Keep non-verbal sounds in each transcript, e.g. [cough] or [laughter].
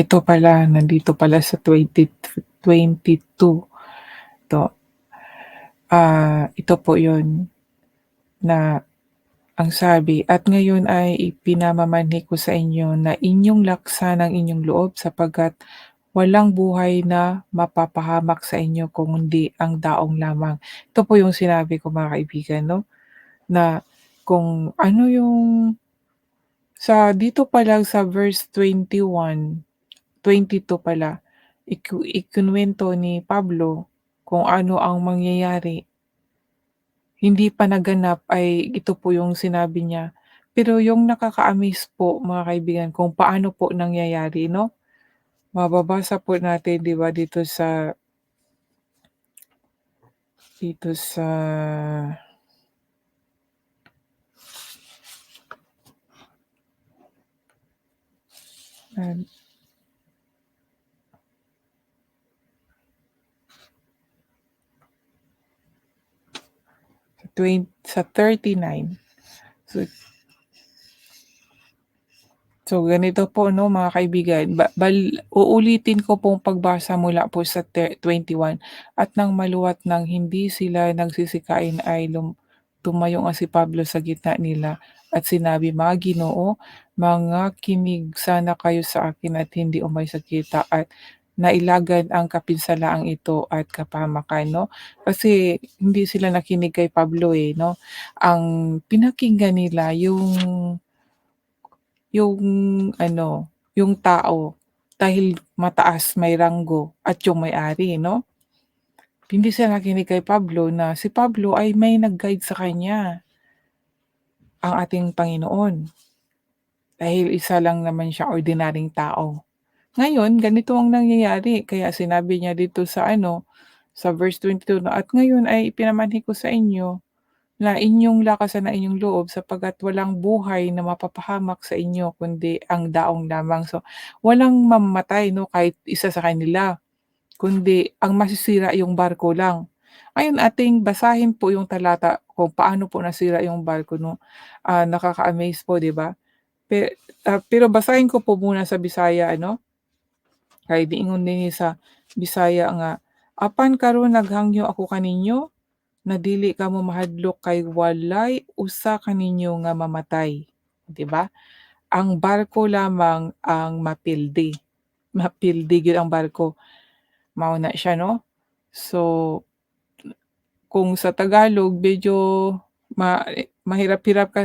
Ito pala, nandito pala sa 20 22. 'To. Ah, ito po 'yun, na ang sabi, "At ngayon ay ipinamamanhik ko sa inyo na inyong laksan ang inyong loob sapagkat walang buhay na mapapahamak sa inyo kundi ang daong lamang." Ito po yung sinabi ko mga kaibigan 'no, na kung ano yung sa dito pa lang sa verse 21, 22 pala, iku ikinuwento ni Pablo kung ano ang mangyayari. Hindi pa naganap ay ito po yung sinabi niya. Pero yung nakaka-amaze po mga kaibigan kung paano po nangyayari 'no. Mababasa po natin 'di ba dito sa dito sa Twen sa 39. So So ganito po 'no mga kaibigan, ba bal uulitin ko pong pagbasa mula po sa te 21, "At nang maluwat ng hindi sila nagsisikain ay lum tumayo nga si Pablo sa gitna nila at sinabi, Mga Ginoo, mga kinig sana kayo sa akin at hindi umay sa kita at nailagan ang kapinsalaang ito at kapahamakan 'no. Kasi hindi sila nakinig kay Pablo, eh 'no. Ang pinakinggan nila yung yung ano, yung tao dahil mataas, may ranggo at yung may-ari 'no. Hindi sila nakinig kay Pablo na si Pablo ay may nag-guide sa kanya. Ang ating Panginoon. Dahil isa lang naman siya ordinaryong tao. Ngayon ganito ang nangyayari kaya sinabi niya dito sa ano, sa verse 22 na, "At ngayon ay ipinamanhik ko sa inyo na inyong lakasan ang inyong loob sapagkat walang buhay na mapapahamak sa inyo kundi ang daong lamang." So, walang mamamatay 'no, kahit isa sa kanila, kundi ang masisira yung barko lang. Ngayon ating basahin po yung talata kung paano po nasira yung barko 'no. Ah, nakaka-amaze po 'di ba? Pe ah, pero basahin ko po muna sa Bisaya ano. Kay diingon dinhi sa Bisaya nga, "Apan karon naghangyo ako kaninyo na dili kamo mahadlok kay walay usa kaninyo nga mamatay." 'Di ba? Ang barko lamang ang mapildi. Mapildi gyud ang barko. Mao na siya 'no. So, kung sa Tagalog medyo ma mahirap-hirap ka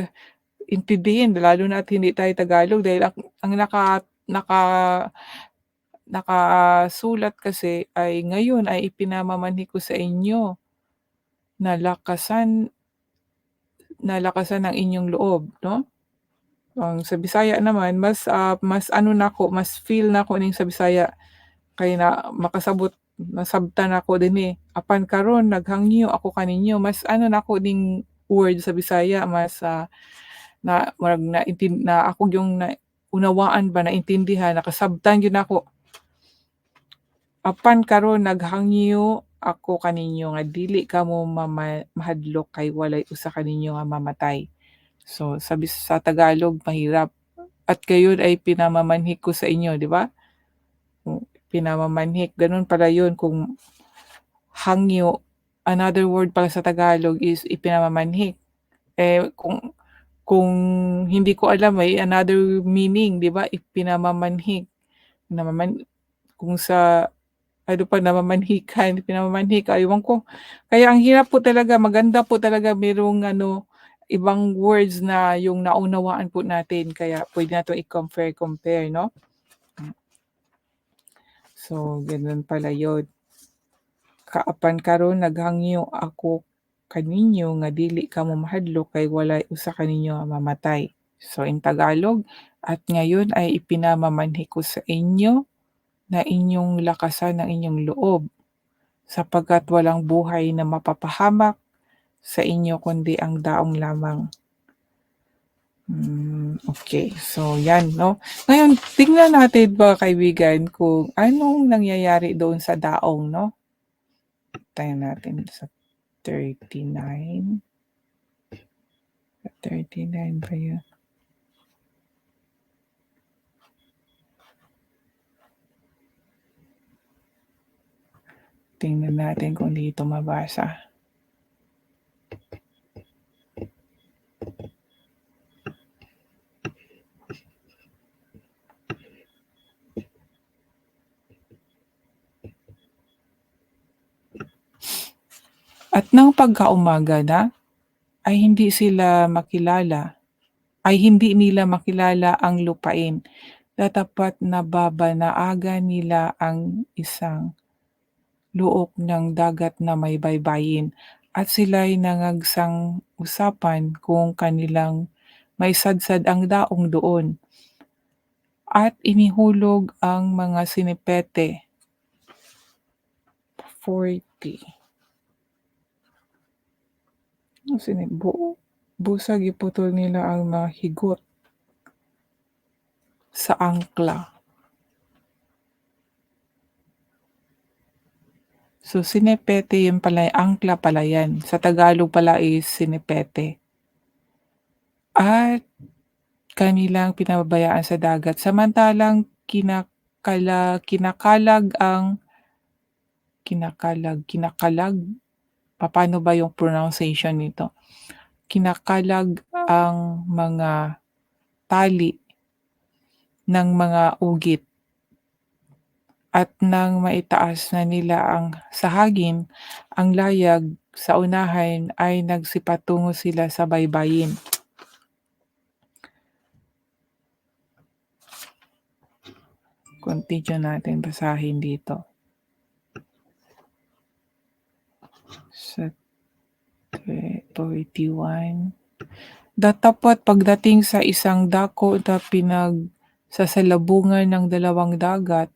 intindihin lalo na't hindi tayo Tagalog dahil ang ang naka naka nakasulat kasi ay, "Ngayon ay ipinamamanhik ko sa inyo na lakasan na lakasan ang inyong loob." 'No? Ang sa Bisaya naman mas, ah, mas ano nako, mas feel nako ning sa Bisaya kay na makasabot nasabtan ako dinhi. "Apan karon naghangyo ako kaninyo." Mas ano nako ning word sa Bisaya mas, ah, na murag naintin na ako yung naunawaan ba, naintindihan, nakasabtan gyud nako. "Apan karon naghangyo ako kaninyo nga dili kamo mama mahadlok kay walay usa kaninyo nga mamatay." So, sa bis sa Tagalog mahirap. "At gayon ay pinamamanhik ko sa inyo." 'Di ba? Pinamamanhik gano'n pala 'yun kung hangyo, another word pala sa Tagalog is ipinamamanhik. Eh, kung kung hindi ko alam may another meaning 'di ba, ipinamamanhik. Namaman kung sa ano pa namamanhikan, [laughs] pinamamanhik, ewan ko. Kaya ang hirap po talaga, maganda po talaga merong ano, ibang words na yung naunawaan po natin kaya puwede natin i-compare-compare 'no. So, gano'n pala 'yun. "Kaapan karon naghangyo ako kaninyo nga dili kamo mahadlok kay walay usa kaninyo nga mamatay." So, in Tagalog, "At ngayon ay ipinamamanhik ko sa inyo na inyong lakasan ang inyong loob sapagkat walang buhay na mapapahamak sa inyo kundi ang daong lamang." Mm, okay, so yan, no? Ngayon, tingnan natin ba, kaibigan, kung anong nangyayari doon sa daong, no? Tayo natin sa 39. 39 ba yun? Tingnan natin kung dito mabasa. Nang pagkaumaga na, ay hindi sila makilala ay hindi nila makilala ang lupain, tatapat na babanaagan nila ang isang luok ng dagat na may baybayin, at sila'y nangagsang-usapan kung kanilang maisadsad ang daong doon. At inihulog ang mga sinipete. 40. Ang sini buo busag iputol nila ang mga higot sa angkla. So, sinepete yun pala, angkla pala yan. Sa Tagalog pala is sinepete. At kanilang pinababayaan sa dagat. Samantalang kinakala, kinakalag ang kinakalag, kinakalag. Paano ba yung pronunciation nito? Kinakalag ang mga tali ng mga ugit at nang maitaas na nila ang sahagin, ang layag sa unahan ay nagsipatungo sila sa baybayin. Continue natin basahin dito. Sa 41. Datapat pagdating sa isang dako na pinagsasalubungan ng dalawang dagat,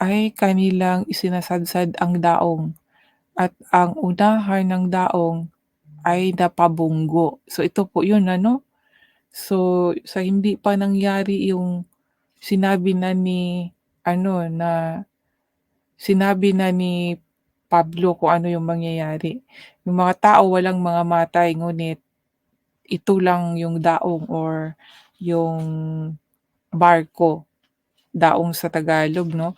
ay kanilang isinasadsad ang daong at ang unahan ng daong ay napabunggo. So ito po yun ano. So sa hindi pa nangyari yung sinabi na ni ano na sinabi na ni Pablo kung ano yung mangyayari. Yung mga tao walang mga matay ngunit ito lang yung daong or yung barko. Daong sa Tagalog, no?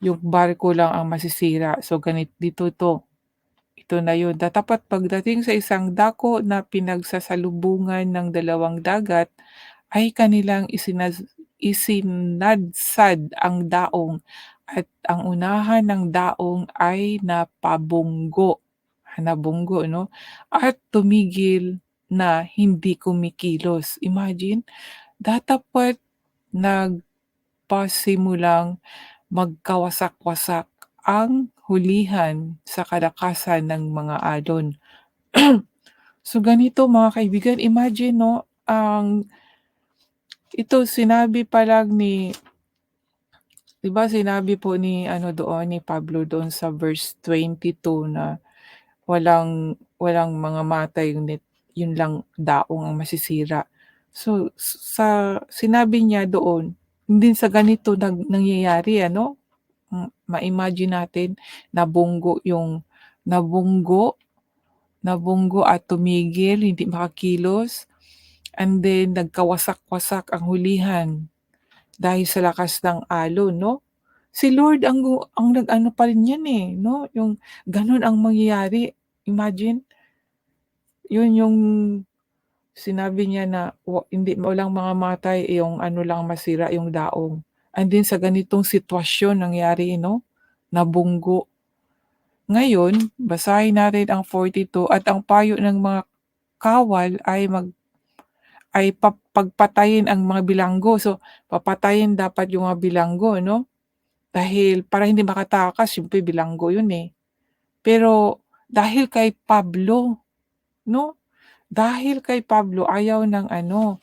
yung barko lang ang masisira. So ganit dito to. Ito na yun. Datapat pagdating sa isang dako na pinagsasalubungan ng dalawang dagat, ay kanilang isinaz, isinadsad ang daong at ang unahan ng daong ay napabunggo. Nabunggo, no? At tumigil na hindi kumikilos. Imagine, datapat nagpasimulang magkawasak-wasak ang hulihan sa kalakasan ng mga alon. [clears throat] so ganito mga kaibigan, imagine no, ang ito sinabi pa lang ni 'di sinabi po ni ano doon ni Pablo doon sa verse 22 na walang walang mga matay ngunit yun lang daong ang masisira. So sa sinabi niya doon hindi sa ganito nag nangyayari ano, ma-imagine natin nabunggo yung nabunggo, nabunggo at tumigil, hindi makakilos, and then nagkawasak-wasak ang hulihan dahil sa lakas ng alon 'no. Si Lord ang ang nag-ano pa rin yan, eh, 'no, yung gano'n ang mangyayari, imagine. Yun yung Sinabi niya na wa hindi walang mga matay, yung ano lang masira yung daong. And then sa ganitong sitwasyon nangyari 'no, nabunggo. Ngayon, basahin natin ang 42 at ang payo ng mga kawal ay mag ay pa pagpatayin ang mga bilanggo. So, papatayin dapat yung mga bilanggo 'no, dahil para hindi makatakas siyempre bilanggo yun, eh. Pero dahil kay Pablo 'no, dahil kay Pablo ayaw ng ano,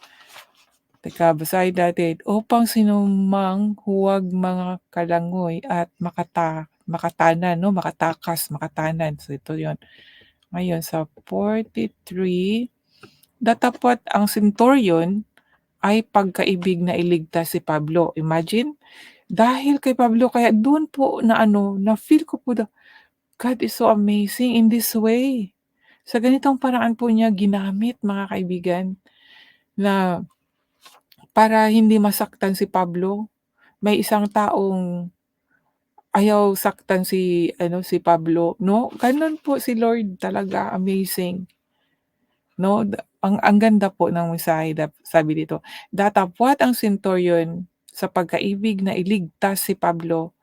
teka basahin natin, upang sinumang huwag mga kalangoy at makata makatanan 'no, makatakas, makatanan. So ito yon Ngayon sa 43, datapat ang centurion ay pagkaibig na iligtas si Pablo. Imagine, dahil kay Pablo kaya doon po na ano, na-feel ko po na God is so amazing in this way. Sa ganitong paraan po niya ginamit mga kaibigan, na para hindi masaktan si Pablo, may isang taong ayaw saktan si ano, si Pablo 'no, gano'n po si Lord talaga amazing. 'No, ang ang ganda po ng mensahe sabi dito, datapwat ang senturyon sa pagkaibig na iligtas si Pablo,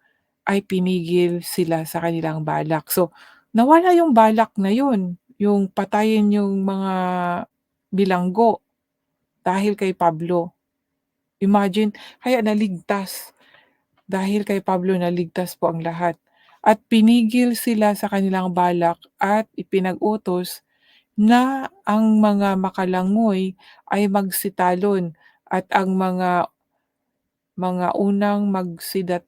ay pinigil sila sa kanilang balak. So, nawala yung balak na yun, yung patayin yung mga bilanggo dahil kay Pablo. Imagine, kaya naligtas. Dahil kay Pablo naligtas po ang lahat at pinigil sila sa kanilang balak at ipinag-utos na ang mga makalangoy ay magsitalon at ang mga mga unang magsidat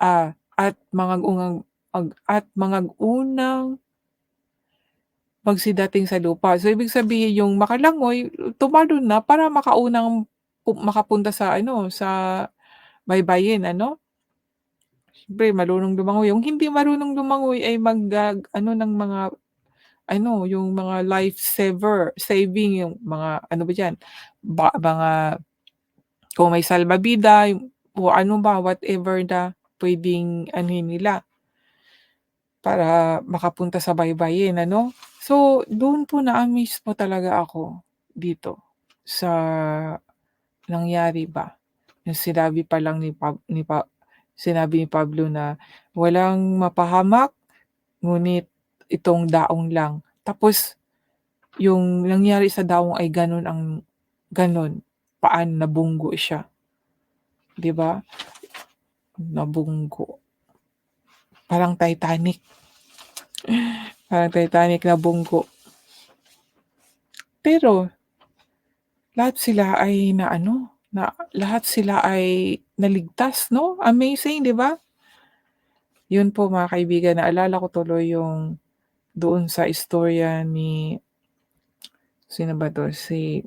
ah, at mga ungang mag at mga unang magsidating sa lupa. So, ibig sabihin yung makalangoy tumalon na para makaunang pu makapunta sa ano, sa baybayin ano? Siyempre marunong lumangoy, yung hindi marunong lumangoy ay mag-a-ano ng mga ano, yung mga life saver saving yung mga ano ba diyan, ba mga kung may salbabida yung o ano ba, whatever na puwedeng anuhin nila. Para makapunta sa baybayin ano. So, dun po na-amaze po talaga ako dito sa nangyari ba. Yung sinabi pa lang ni Pab ni pa sinabi ni Pablo na walang mapahamak, ngunit itong daong lang. Tapos yung nangyari sa daong ay gano'n ang gano'n, paan nabunggo siya. 'Di ba? Nabunggo. Parang Titanic. [laughs] Parang Titanic nabunggo. Pero lahat sila ay naano, na lahat sila ay naligtas 'no, amazing 'di ba? Yun po mga kaibigan, naalala ko tuloy yung doon sa istorya ni sino ba 'to, si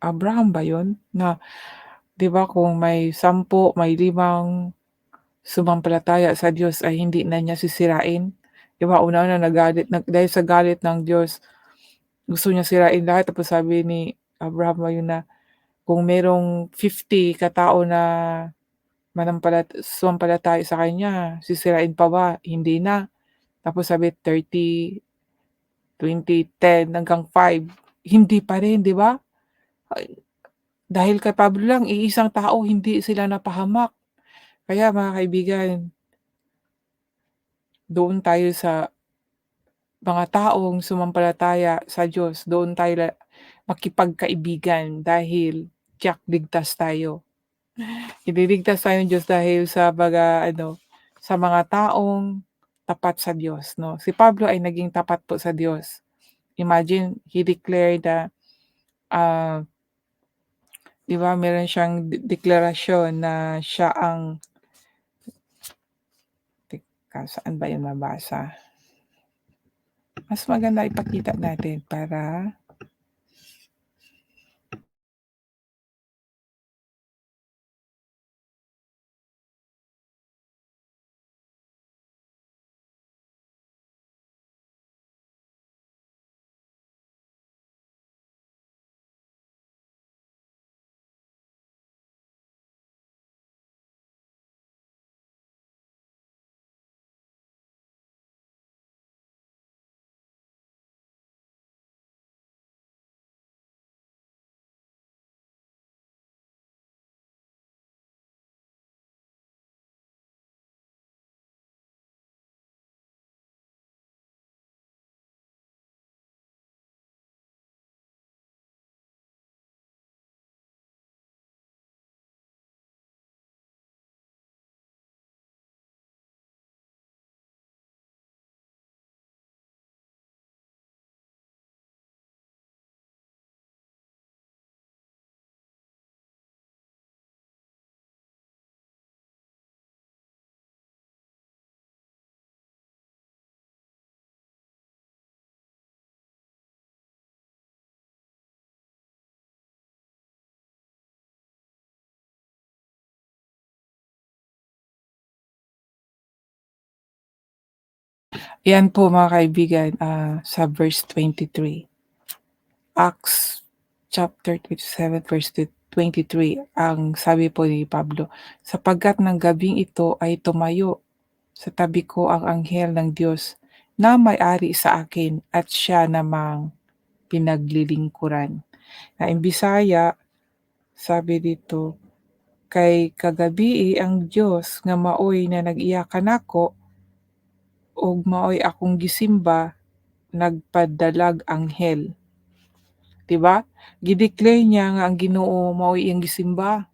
Abraham ba yun? Na 'di ba kung may 10, may 5 sumampalataya sa Diyos ay hindi na niya sisirain. 'Di ba una-una nagalit nag dahil sa galit ng Diyos, gusto niya sirain lahat tapos sabi ni Abraham ayun na, kung merong 50 katao na manampalat sumampalataya sa kanya, sisirain pa ba? Hindi na. Tapos sabi 30, 20, 10 hanggang 5, hindi pa rin 'di ba? Dahil kay Pablo lang, iisang tao hindi sila napahamak. Kaya mga kaibigan doon tayo sa mga taong sumampalataya sa Diyos, doon tayo makipagkaibigan dahil tiyak ligtas tayo. Ililigtas tayo ng Diyos dahil sa baga ano, sa mga taong tapat sa Diyos 'no. Si Pablo ay naging tapat po sa Diyos. Imagine, he declared na, ah 'di ba meron siyang de deklarasyon na siya ang teka, saan ba yun nabasa? Mas maganda ipakita natin para Yan po mga kaibigan, ah, sa verse 23. Acts chapter 27 verse 23 ang sabi po ni Pablo, sapagkat ng gabing ito ay tumayo sa tabi ko ang anghel ng Diyos na may-ari sa akin at siya namang pinaglilingkuran. Na in Bisaya, sabi dito, kay kagabi ang Diyos nga maoy na nag-iyakan ako ug maoy akong gisimba nagpadalag anghel. 'Di ba? Gideclare niya nga ang Ginoo maoy iyang gisimba.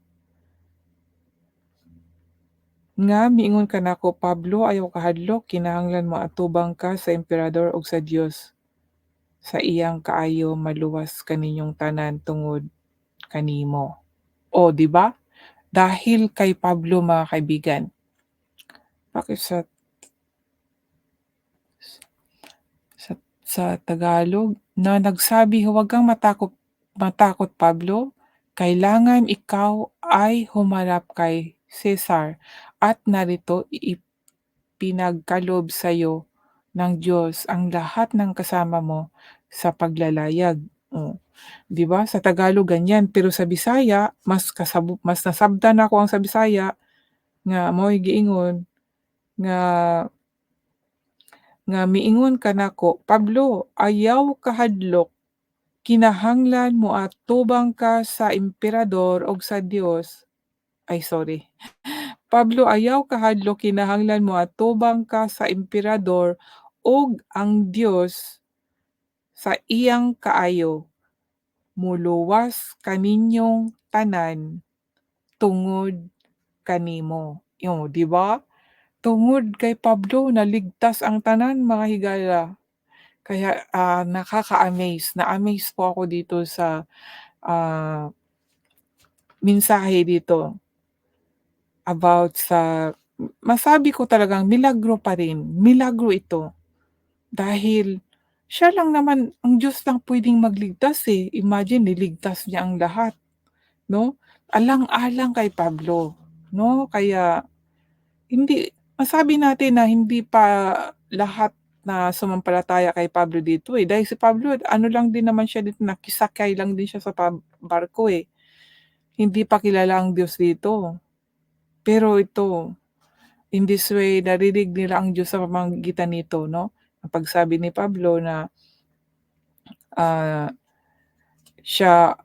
Nga miingon ka nako Pablo ayaw kahadlok kinahanglan mo atubang ka sa emperador ug sa Dios. Sa iyang kaayo maluwas kaninyong tanan tungod kanimo. O, di ba? Dahil kay Pablo mga kaibigan. Bakit sa Tagalog na nagsabi huwag kang matakot matakot Pablo kailangan ikaw ay humarap kay Cesar at narito ipinagkalob sa iyo ng Diyos ang lahat ng kasama mo sa paglalayag. Oh, 'di ba? Sa Tagalog ganyan, pero sa Bisaya mas kasab mas nasabtan ako ang sa Bisaya nga mo'y giingon nga nga miingon ka nako, Pablo, ayaw kahadlok kinahanglan mo atubang ka sa emperador ug sa Dios. Ay sorry. [laughs] Pablo, ayaw kahadlok kinahanglan mo atubang ka sa emperador ug ang Dios sa iyang kaayo muluwas kaninyong tanan tungod kanimo. Yo, di ba? Tungod kay Pablo naligtas ang tanan mga higala. Kaya ah, nakaka-amaze, na-amaze po ako dito sa ah, mensahe dito about sa masabi ko talagang milagro pa rin. Milagro ito. Dahil siya lang naman, ang Diyos lang pwedeng magligtas eh. Imagine, niligtas niya ang lahat. No? Alang-alang kay Pablo. No? Kaya, hindi, masabi natin na hindi pa lahat na sumampalataya kay Pablo dito eh. Dahil si Pablo, ano lang din naman siya dito, nakisakay lang din siya sa barko eh. Hindi pa kilala ang Diyos dito. Pero ito, in this way, narinig nila ang Diyos sa pamamagitan nito, no? Ang pagsabi ni Pablo na uh, siya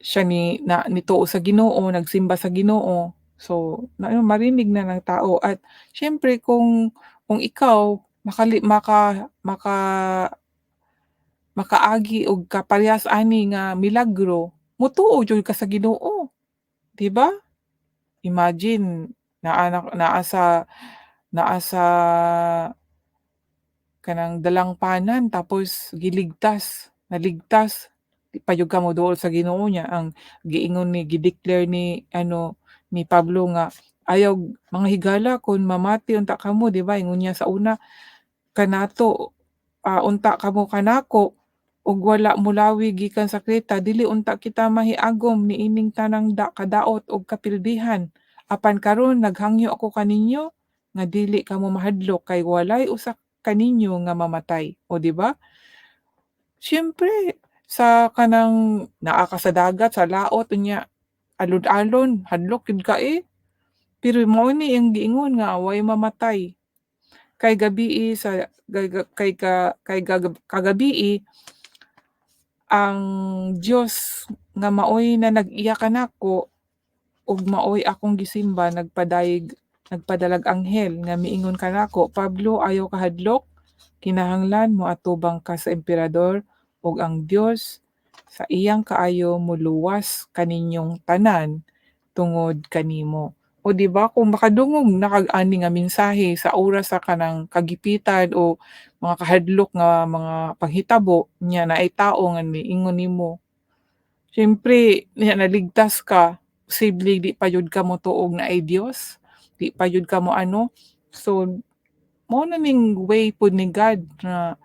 siya ni na nito sa Ginoo, nagsimba sa Ginoo. So, na, marinig na ng tao. At syempre kung kung ikaw makali maka maka makaagi og kaparehas ani nga milagro mutuo jud ka sa Ginoo. Di ba? Imagine naa naa sa naa sa kanang dalangpanan tapos giligtas naligtas di pa jud ka mo duol sa Ginoo niya. Ang giingon ni gideclare ni ano ni Pablo nga ayaw mga higala kun mamati unta kamo di ba? Ingon sa una kanato uh, unta kamo kanako ug wala mulawi gikan sa Kreta dili unta kita mahiagom niining tanang da kadaot ug kapildihan apan karon naghangyo ako kaninyo nga dili kamo mahadlok kay walay usa kaninyo nga mamatay. O di ba? Siyempre sa kanang naa ka sa dagat sa laot unya alod-alon hadlok gid ka eh. Pero mao ni ang giingon nga way mamatay. Kay gabii sa kay ka kay kagabii ang Dios nga maoy na nag-iya kanako ug maoy akong gisimba nagpadayeg nagpadalag anghel nga miingon kanako Pablo ayaw kahadlok kinahanglan mo atubang ka sa emperador ug ang Dios sa iyang kaayo muluwas kaninyong tanan tungod kanimo o di ba kung makadungog nakag-ani nga mensahe sa oras sa kanang kagipitan o mga kahadlok nga mga panghitabo niya na ay tao nga niingon nimo. Siyempre, niya naligtas ka, posible di pa ka mo tuog na ay Dios, di pa ka mo ano. So, mo na ning way po ni God na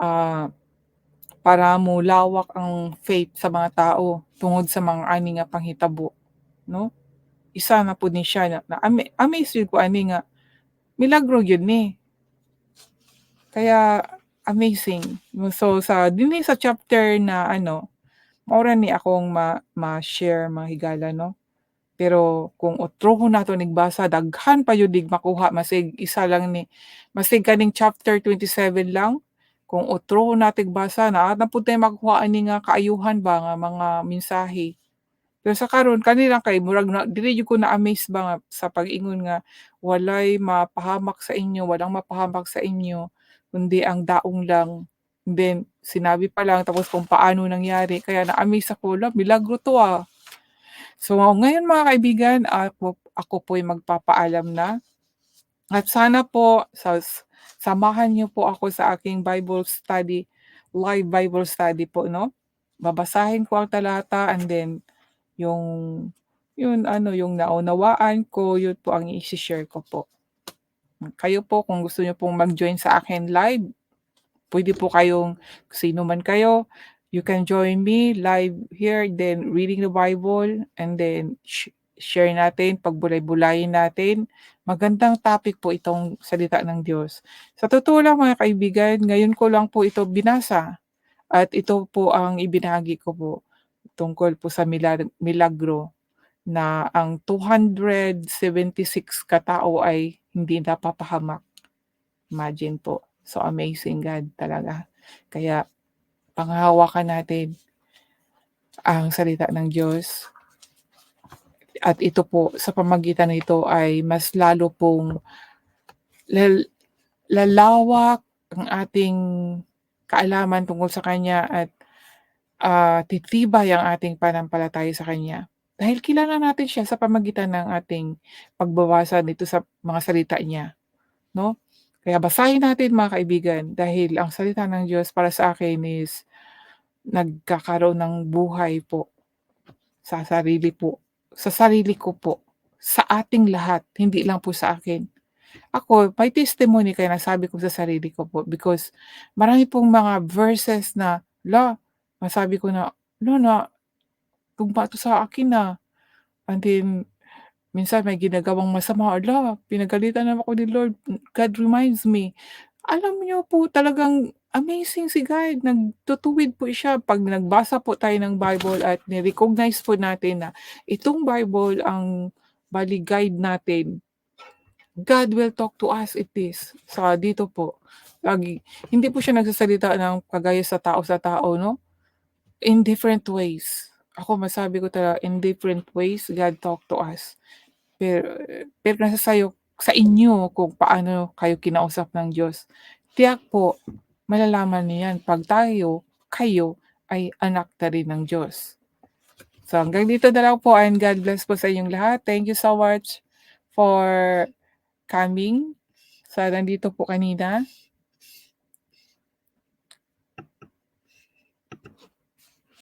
uh, para mo lawak ang faith sa mga tao tungod sa mga ani nga panghitabo, no? isa na po ni siya na, na ama, amazed ko ani nga milagro yun ni kaya amazing so sa dinhi sa chapter na ano Maura ni akong ma ma-share mga higala 'no. Pero kung utrohon nato nigbasa daghan pa jud dig makuha masig isa lang ni masig kaning chapter 27 lang, kung utrohon nating basa naa na pud tay makuha ani nga kaayuhan ba nga mga mensahe. Pero sa karon kani lang kay murag na dili ko na-amaze ba nga sa pag-ingon nga walay mapahamak sa inyo, walang mapahamak sa inyo, kundi ang daong lang. Then sinabi pa lang tapos kung paano nangyari kaya na-amaze ako, "Hala milagro 'to, ah." So ngayon mga kaibigan, ako ako po'y magpapaalam na. At sana po sas samahan niyo po ako sa aking Bible study, live Bible study po 'no. Babasahin ko ang talata and then yung yun ano, yung naunawaan ko, yun po ang ise-share ko po. Kayo po kung gusto niyo pong mag-join sa akin live, puwede po kayong sino man kayo, you can join me live here, then reading the Bible and then share natin, pagbulay-bulayin natin. Magandang topic po itong salita ng Diyos. Sa totoo lang mga kaibigan, ngayon ko lang po ito binasa at ito po ang ibinahagi ko po tungkol po sa milag milagro na ang 276 katao ay hindi napapahamak. Imagine po, so amazing God talaga. Kaya panghahawakan natin ang salita ng Diyos. At ito po, sa pamagitan nito ay mas lalo pong lal lalawak ang ating kaalaman tungkol sa Kanya at, ah, titibay ang ating pananampalataya sa Kanya. Dahil kilala natin siya sa pamagitan ng ating pagbabasa nito sa mga salita niya, 'no. Kaya basahin natin mga kaibigan dahil ang salita ng Diyos para sa akin is nagkakaroon ng buhay po sa sarili po sa sarili ko po, sa ating lahat, hindi lang po sa akin. Ako, may testimony kaya nasabi ko sa sarili ko po because marami pong mga verses na, "La," masabi ko na, "Hala na 'to sa akin, ah." And then minsan may ginagawang masama, "Hala, pinagalitan na ako ni Lord." God reminds me. Alam niyo po talagang amazing si God, nagtutuwid po siya 'pag nagbasa po tayo ng Bible at ni-recognize po natin na itong Bible ang bale guide natin. God will talk to us it is. Sa dito po, lagi hindi po siya nagsasalita ng kagaya sa tao sa tao 'no, in different ways. Ako masabi ko talaga in different ways God talk to us. Pero pero nasa sayo sa inyo kung paano kayo kinausap ng Diyos. Tiyak po malalaman niyo 'yan 'pag tayo, kayo ay anak na rin ng Diyos. So hanggang dito na lang po and God bless po sa inyong lahat. Thank you so much for coming sa nandito po kanina.